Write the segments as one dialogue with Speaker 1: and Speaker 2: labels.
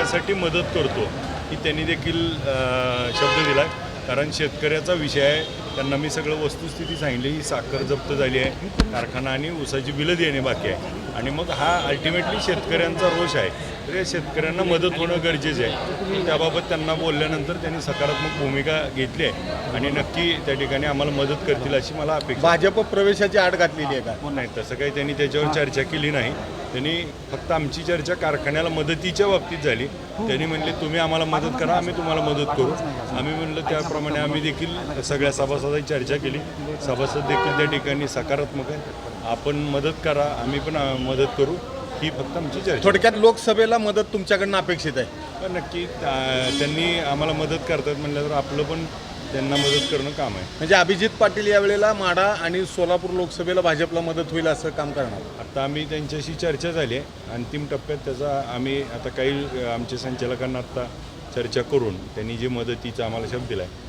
Speaker 1: त्यासाठी मदत करतो. ही त्यांनी देखील शब्द दिला कारण शेतकऱ्याचा विषय आहे. त्यांना मी सगळं वस्तुस्थिती सांगितली ही साखर जप्त झाली आहे कारखाना आणि ऊसाची बिलं देणे बाकी आहे. आणि मग हा अल्टिमेटली शेतकऱ्यांचा रोष आहे. तर या शेतकऱ्यांना मदत होणं गरजेचं आहे. त्याबाबत त्यांना बोलल्यानंतर त्यांनी सकारात्मक भूमिका घेतली आहे. आणि नक्की त्या ठिकाणी आम्हाला मदत करतील अशी मला अपेक्षा
Speaker 2: भाजप प्रवेशाची आड घातलेली आहे का?
Speaker 1: नाही तसं काही त्यांनी त्याच्यावर चर्चा केली नाही. त्यांनी फक्त आमची चर्चा कारखान्याला मदतीच्या बाबतीत झाली. त्यांनी म्हणले तुम्ही आम्हाला मदत करा आम्ही तुम्हाला मदत करू. आम्ही म्हणलं त्याप्रमाणे आम्ही देखील सगळ्या सभासदांची चर्चा केली. सभासद देखील त्या ठिकाणी सकारात्मक आहे आपण मदत करा आम्ही पण मदत करू. ही फक्त आमची चर्चा
Speaker 2: थोडक्यात लोकसभेला मदत तुमच्याकडनं अपेक्षित आहे.
Speaker 1: पण नक्की. त्यांनी आम्हाला मदत करतात म्हणलं तर आपलं पण त्यांना मदत करणं काम आहे.
Speaker 2: म्हणजे अभिजित पाटील यावेळेला माढा आणि सोलापूर लोकसभेला भाजपला मदत होईल असं काम करणार.
Speaker 1: आता आम्ही त्यांच्याशी चर्चा झाली आहे. अंतिम टप्प्यात त्याचा आम्ही आता काही आमच्या संचालकांना आत्ता चर्चा करून त्यांनी जे मदतीचा आम्हाला शब्द दिला आहे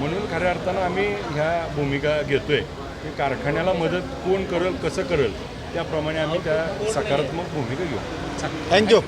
Speaker 1: म्हणून खऱ्या अर्थानं आम्ही ह्या भूमिका घेतोय. की कारखान्याला मदत कोण करेल कसं करेल त्याप्रमाणे आम्ही त्या सकारात्मक भूमिका घेऊ.
Speaker 2: थँक्यू